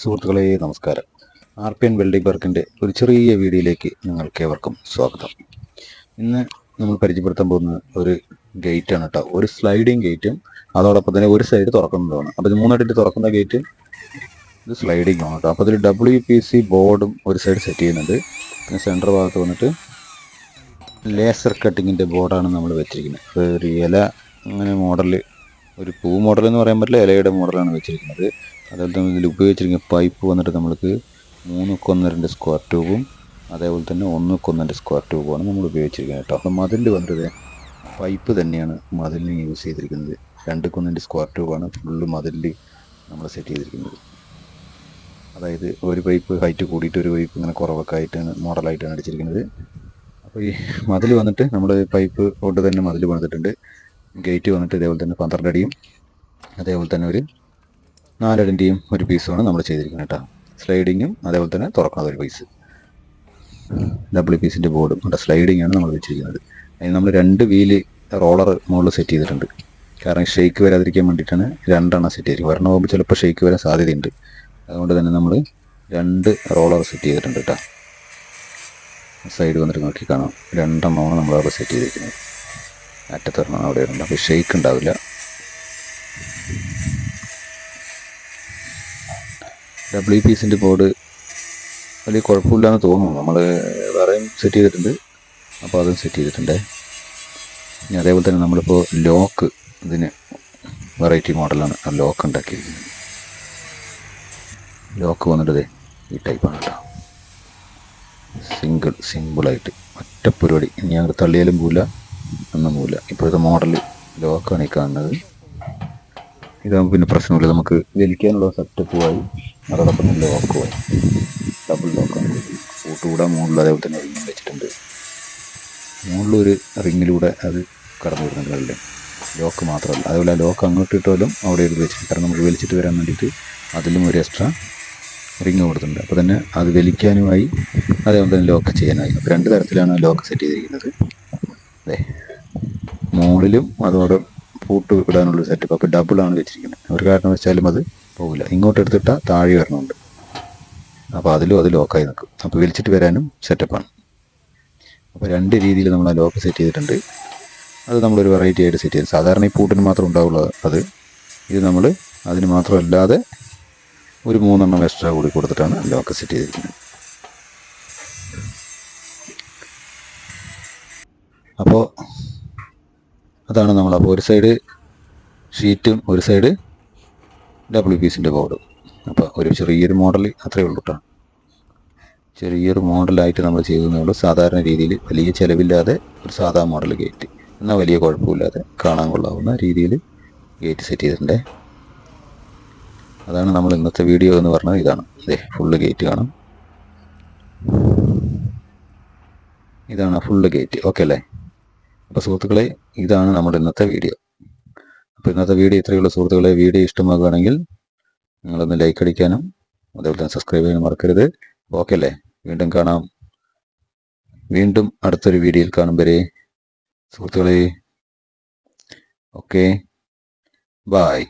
സുഹൃത്തുക്കളെ നമസ്കാരം. R P N welding വർക്കിന്റെ ഒരു ചെറിയ വീഡിയോയിലേക്ക് നിങ്ങൾക്ക് ഏവർക്കും സ്വാഗതം. ഇന്ന് നമ്മൾ പരിചയപ്പെടുത്താൻ പോകുന്ന ഒരു ഗേറ്റ് ആണ് കേട്ടോ ഒരു സ്ലൈഡിങ് ഗേറ്റും അതോടൊപ്പം തന്നെ ഒരു സൈഡ് തുറക്കുന്നതാണ് അപ്പോൾ ഇത് മൂന്നായിട്ട് തുറക്കുന്ന ഗേറ്റ് ഇത് സ്ലൈഡിംഗ് ആണ് കേട്ടോ അപ്പോൾ ഇതിൽ ഡബ്ല്യു പി സി ബോർഡും ഒരു സൈഡ് സെറ്റ് ചെയ്യുന്നുണ്ട്. പിന്നെ സെന്റർ ഭാഗത്ത് വന്നിട്ട് ലേസർ കട്ടിങ്ങിന്റെ ബോർഡാണ് നമ്മൾ വെച്ചിരിക്കുന്നത്. ഒരു ഇല അങ്ങനെ മോഡൽ ഒരു പൂ മോഡൽ എന്ന് പറയാൻ പറ്റില്ല ഇലയുടെ മോഡലാണ് വെച്ചിരിക്കുന്നത്. അതുപോലെ തന്നെ ഇതിൽ ഉപയോഗിച്ചിരിക്കുന്ന പൈപ്പ് വന്നിട്ട് നമ്മൾക്ക് മൂന്ന് കൊന്നരന്റെ സ്ക്വയർ ട്യൂബും അതേപോലെ തന്നെ ഒന്ന് കൊന്നന്റെ സ്ക്വയർ ട്യൂബുമാണ് നമ്മൾ ഉപയോഗിച്ചിരിക്കുന്നത് കേട്ടോ. അപ്പോൾ മതിലിന്റെ വന്നിട്ട് പൈപ്പ് തന്നെയാണ് മതിലിന് യൂസ് ചെയ്തിരിക്കുന്നത്. രണ്ട് കൊന്നിന്റെ സ്ക്വയർ ട്യൂബാണ് ഫുള്ള് മതിലിൽ നമ്മൾ സെറ്റ് ചെയ്തിരിക്കുന്നത്. അതായത് ഒരു പൈപ്പ് ഹൈറ്റ് കൂടിയിട്ട് ഒരു പൈപ്പ് ഇങ്ങനെ കുറവൊക്കെ ആയിട്ടാണ് മോഡലായിട്ടാണ് അടിച്ചിരിക്കുന്നത്. അപ്പോൾ ഈ മതിൽ വന്നിട്ട് നമ്മൾ പൈപ്പ് കൊണ്ട് തന്നെ മതിൽ പണിതിട്ടുണ്ട്. ഗേറ്റ് വന്നിട്ട് ഇതേപോലെ തന്നെ പന്ത്രണ്ട് അടിയും അതേപോലെ തന്നെ ഒരു നാലടിന്റെയും ഒരു പീസുമാണ് നമ്മൾ ചെയ്തിരിക്കുന്നത് കേട്ടോ. സ്ലൈഡിങ്ങും അതേപോലെ തന്നെ തുറക്കുന്നത് ഒരു പീസ് ഡബിൾ പീസിന്റെ ബോർഡും അവിടെ സ്ലൈഡിംഗ് ആണ് നമ്മൾ വെച്ചിരിക്കുന്നത്. അതിന് നമ്മൾ രണ്ട് വീൽ റോളർ മുകളിൽ സെറ്റ് ചെയ്തിട്ടുണ്ട്. കാരണം ഷെയ്ക്ക് വരാതിരിക്കാൻ വേണ്ടിയിട്ടാണ് രണ്ടെണ്ണം സെറ്റ് ചെയ്തിരിക്കുന്നത്. ഒരെണ്ണം പോകുമ്പോൾ ചിലപ്പോൾ ഷെയ്ക്ക് വരാൻ സാധ്യതയുണ്ട്. അതുകൊണ്ട് തന്നെ നമ്മൾ രണ്ട് റോളർ സെറ്റ് ചെയ്തിട്ടുണ്ട് കേട്ടോ. സൈഡ് വന്നിട്ട് നോക്കി കാണാം. രണ്ടെണ്ണമാണ് നമ്മൾ അവിടെ സെറ്റ് ചെയ്തിരിക്കുന്നത്. അറ്റത്തൊരെണ്ണം അവിടെ ഉണ്ട്. അപ്പോൾ ഷെയ്ക്ക് ഉണ്ടാവില്ല. ഡബ്ല്യു പി എസിന്റെ ബോർഡ് വലിയ കുഴപ്പമില്ലാന്ന് തോന്നുന്നു. നമ്മൾ വേറെയും സെറ്റ് ചെയ്തിട്ടുണ്ട്. അപ്പോൾ അതും സെറ്റ് ചെയ്തിട്ടുണ്ട്. ഇനി അതേപോലെ തന്നെ നമ്മളിപ്പോൾ ലോക്ക് ഇതിന് വെറൈറ്റി മോഡലാണ് ആ ലോക്ക് ഉണ്ടാക്കിയിരിക്കുന്നത്. ലോക്ക് വന്നിട്ട് ഈ ടൈപ്പാണ് കേട്ടോ. സിംഗിൾ സിമ്പിളായിട്ട് ഒറ്റ പരിപാടി. ഇനി ഞങ്ങൾ തള്ളിയാലും പോല ഒന്നും പോല ഇപ്പോഴത്തെ മോഡൽ ലോക്കാണ് ഈ കാണുന്നത്. ഇതാകുമ്പോൾ പിന്നെ പ്രശ്നമില്ല. നമുക്ക് വലിക്കാനുള്ള ആയി അതോടൊപ്പം ലോക്കുമായി ഡബിൾ ലോക്കാണ് കൂട്ടുകൂടെ മുകളിൽ അതേപോലെ തന്നെ റിങ് വെച്ചിട്ടുണ്ട്. മുകളിലൊരു റിങ്ങിലൂടെ അത് കടന്നു വരുന്നുണ്ടല്ലേ ലോക്ക് മാത്രമല്ല. അതേപോലെ ആ ലോക്ക് അങ്ങോട്ട് ഇട്ടാലും അവിടെ ഒരു വെച്ചിട്ട് കാരണം നമുക്ക് വലിച്ചിട്ട് വരാൻ വേണ്ടിയിട്ട് അതിലും ഒരു എക്സ്ട്രാ റിങ് കൊടുത്തിട്ടുണ്ട്. അപ്പോൾ തന്നെ അത് വലിക്കാനുമായി അതേപോലെ തന്നെ ലോക്ക് ചെയ്യാനായി. അപ്പോൾ രണ്ട് തരത്തിലാണ് ലോക്ക് സെറ്റ് ചെയ്തിരിക്കുന്നത്. അതെ മുകളിലും അതോടെ പൂട്ട് ഇടാനുള്ള സെറ്റപ്പ് അപ്പോൾ ഡബിളാണ് വെച്ചിരിക്കുന്നത്. ഒരു കാരണം വെച്ചാലും അത് പോകില്ല ഇങ്ങോട്ട് എടുത്തിട്ടാൽ താഴെ വരണമുണ്ട് അപ്പോൾ അതിലും അത് ലോക്കായി നിൽക്കും. അപ്പോൾ വലിച്ചിട്ട് വരാനും സെറ്റപ്പാണ് അപ്പോൾ രണ്ട് രീതിയിൽ നമ്മൾ ആ ലോക്ക് സെറ്റ് ചെയ്തിട്ടുണ്ട്. അത് നമ്മളൊരു വെറൈറ്റി ആയിട്ട് സെറ്റ് ചെയ്തു സാധാരണ ഈ പൂട്ടിന് മാത്രം ഉണ്ടാവുള്ളൂ അത്. ഇത് നമ്മൾ അതിന് മാത്രമല്ലാതെ ഒരു മൂന്നെണ്ണം എക്സ്ട്രാ കൂടി കൊടുത്തിട്ടാണ് ലോക്ക് സെറ്റ് ചെയ്തിരിക്കുന്നത്. അപ്പോൾ അതാണ് നമ്മൾ അപ്പോൾ ഒരു സൈഡ് ഷീറ്റും ഒരു സൈഡ് ഡബ്ല്യു പീസിന്റെ ബോർഡും അപ്പോൾ ഒരു ചെറിയൊരു മോഡൽ അത്രയേ ഉള്ളൂ കേട്ടോ ചെറിയൊരു മോഡലായിട്ട് നമ്മൾ ചെയ്തതേ ഉള്ളൂ. സാധാരണ രീതിയിൽ വലിയ ചിലവില്ലാതെ ഒരു സാധാ മോഡൽ ഗേറ്റ് എന്നാൽ വലിയ കുഴപ്പമില്ലാതെ കാണാൻ കൊള്ളാവുന്ന രീതിയിൽ ഗേറ്റ് സെറ്റ് ചെയ്തിട്ടുണ്ട്. അതാണ് നമ്മൾ ഇന്നത്തെ വീഡിയോ എന്ന് പറഞ്ഞത്. ഇതാണ്. അതെ ഫുള്ള് ഗേറ്റ് കാണാം. ഇതാണ് ഫുള്ള് ഗേറ്റ് ഓക്കെ അല്ലേ? അപ്പോൾ സുഹൃത്തുക്കളെ ഇതാണ് നമ്മുടെ ഇന്നത്തെ വീഡിയോ. അപ്പോൾ ഇന്നത്തെ വീഡിയോ ഇത്രയുള്ള സുഹൃത്തുക്കളെ വീഡിയോ ഇഷ്ടമാകുകയാണെങ്കിൽ നിങ്ങളൊന്ന് ലൈക്ക് അടിക്കാനും അതേപോലെ തന്നെ സബ്സ്ക്രൈബ് ചെയ്യാനും മറക്കരുത്. ഓക്കെ അല്ലേ? വീണ്ടും കാണാം. വീണ്ടും അടുത്തൊരു വീഡിയോയിൽ കാണും വരെ. സുഹൃത്തുക്കളെ ഓക്കെ ബായ്